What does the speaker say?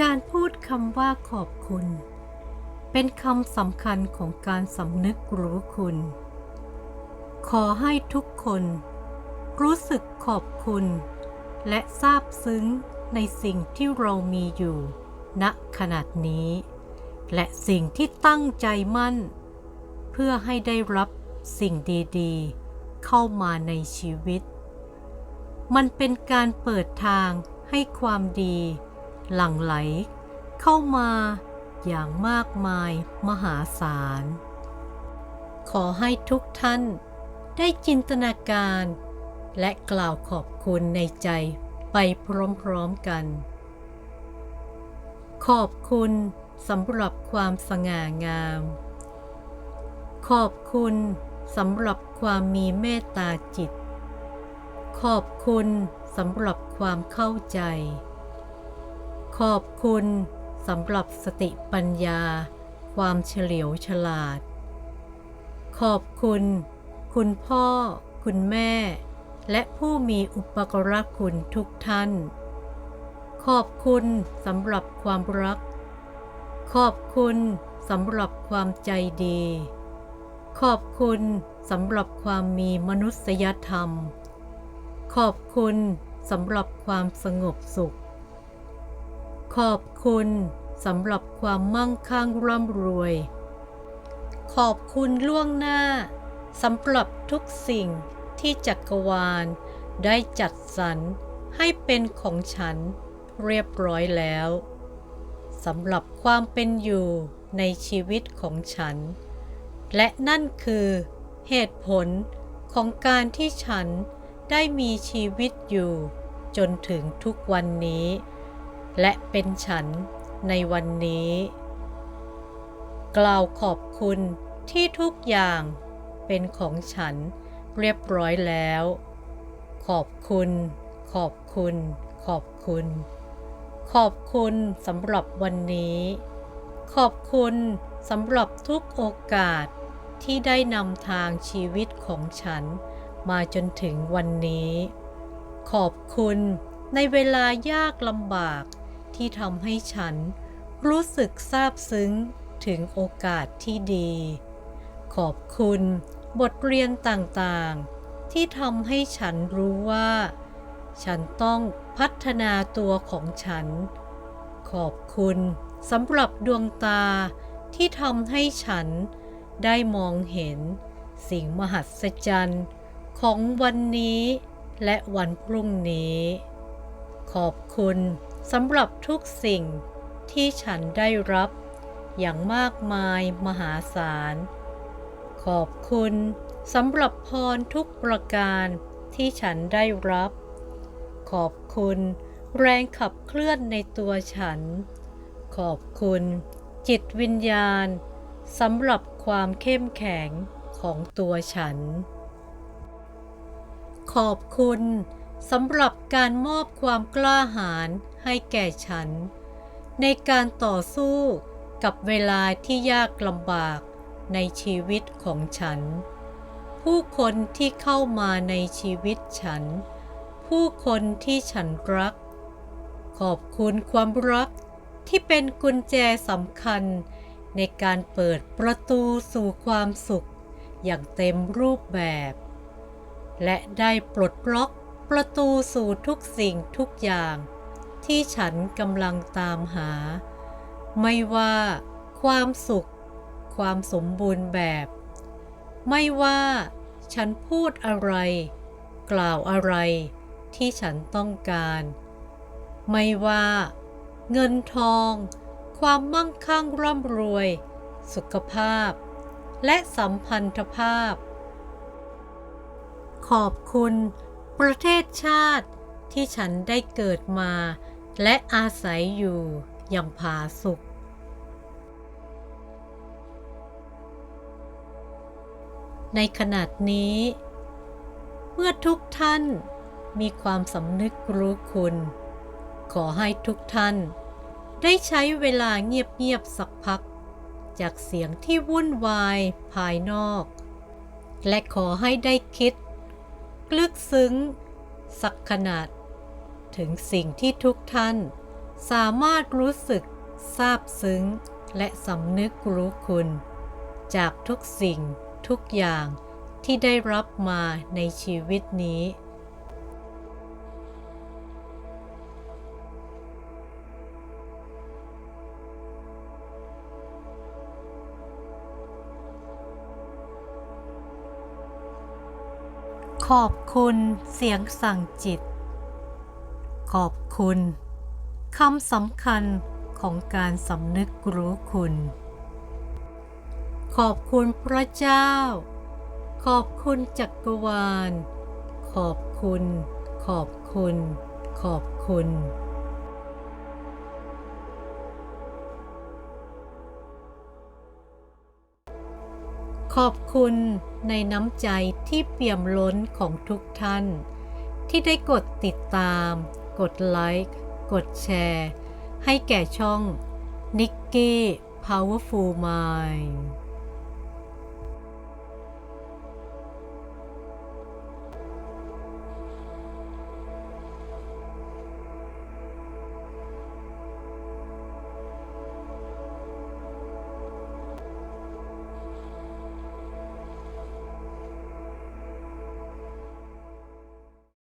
การพูดคำว่าขอบคุณ เป็นคำสำคัญของการสำนึกรู้คุณ ขอให้ทุกคน รู้สึกขอบคุณ และซาบซึ้งในสิ่งที่เรามีอยู่ ณขนาดนี้ และสิ่งที่ตั้งใจมั่น เพื่อให้ได้รับสิ่งดีๆ เข้ามาในชีวิต มันเป็นการเปิดทางให้ความดี หลั่งไหล เข้ามาอย่างมากมายมหาศาล ขอให้ทุกท่านได้จินตนาการ และกล่าวขอบคุณในใจไปพร้อมๆกัน ขอบคุณสำหรับความสง่างาม ขอบคุณสำหรับความมีเมตตาจิต ขอบคุณสำหรับความเข้าใจ ขอบคุณสำหรับสติปัญญา ความเฉลียวฉลาด ขอบคุณ คุณพ่อ คุณแม่ และผู้มีอุปกรณ์คุณทุกท่าน ขอบคุณสำหรับความรัก ขอบคุณสำหรับความใจดี ขอบคุณสำหรับความมีมนุษยธรรม ขอบคุณสำหรับความสงบสุข ขอบคุณสำหรับความมั่งคั่งร่ำรวย ขอบคุณล่วงหน้าสำหรับทุกสิ่งที่จักรวาลได้จัดสรรให้เป็นของฉันเรียบร้อยแล้วสำหรับความเป็นอยู่ในชีวิตของฉัน และนั่นคือเหตุผลของการที่ฉันได้มีชีวิตอยู่จนถึงทุกวันนี้ และเป็นฉันในวันนี้ กล่าวขอบคุณที่ทุกอย่างเป็นของฉันเรียบร้อยแล้ว ขอบคุณ ขอบคุณ ขอบคุณ ขอบคุณสำหรับวันนี้ ขอบคุณสำหรับทุกโอกาสที่ได้นำทางชีวิตของฉันมาจนถึงวันนี้ ขอบคุณในเวลายากลำบาก ที่ทำให้ฉันรู้สึกซาบซึ้งถึงโอกาสที่ดี ขอบคุณบทเรียนต่างๆ ที่ทำให้ฉันรู้ว่า ฉันต้องพัฒนาตัวของฉัน ขอบคุณสำหรับดวงตาที่ทำให้ฉันได้มองเห็นสิ่งมหัศจรรย์ของวันนี้และวันพรุ่งนี้ ขอบคุณ สำหรับทุกสิ่งที่ฉันได้รับอย่างมากมายมหาศาล ขอบคุณสำหรับพรทุกประการที่ฉันได้รับ ขอบคุณแรงขับเคลื่อนในตัวฉัน ขอบคุณจิตวิญญาณสำหรับความเข้มแข็งของตัวฉัน ขอบคุณสำหรับการมอบความกล้าหาญ ให้แก่ฉัน ในการต่อสู้กับเวลาที่ยากลำบากในชีวิตของฉัน ผู้คนที่เข้ามาในชีวิตฉัน ผู้คนที่ฉันรัก ขอบคุณความรักที่เป็นกุญแจสำคัญในการเปิดประตูสู่ความสุขอย่างเต็มรูปแบบ และได้ปลดล็อกประตูสู่ทุกสิ่งทุกอย่าง ที่ฉันกำลังตามหา ไม่ว่าความสุข ความสมบูรณ์แบบ ไม่ว่าฉันพูดอะไร กล่าวอะไร ที่ฉันต้องการ ไม่ว่าเงินทอง ความมั่งคั่งร่ำรวย สุขภาพ และสัมพันธภาพ ขอบคุณ ประเทศชาติที่ฉันได้เกิดมา และอาศัยอยู่อย่างผาสุกในขณะนี้ เมื่อทุกท่านมีความสำนึกรู้คุณ ขอให้ทุกท่าน ได้ใช้เวลาเงียบๆสักพัก จากเสียงที่วุ่นวายภายนอก และขอให้ได้คิดลึกซึ้ง สักขนาด ถึงสิ่งที่ทุกท่าน สามารถรู้สึกซาบซึ้ง และสำนึกรู้คุณ จากทุกสิ่งทุกอย่างที่ได้รับมาในชีวิตนี้ ขอบคุณเสียงสั่งจิต ขอบคุณคำสำคัญของการสำนึกรู้คุณ ขอบคุณพระเจ้า ขอบคุณจักรวาล ขอบคุณ ขอบคุณ ขอบคุณขอบคุณในน้ำใจที่เปี่ยมล้นของทุกท่าน ที่ได้กดติดตาม กดไลค์กดแชร์ ให้แก่ช่อง Nikki Powerful Mind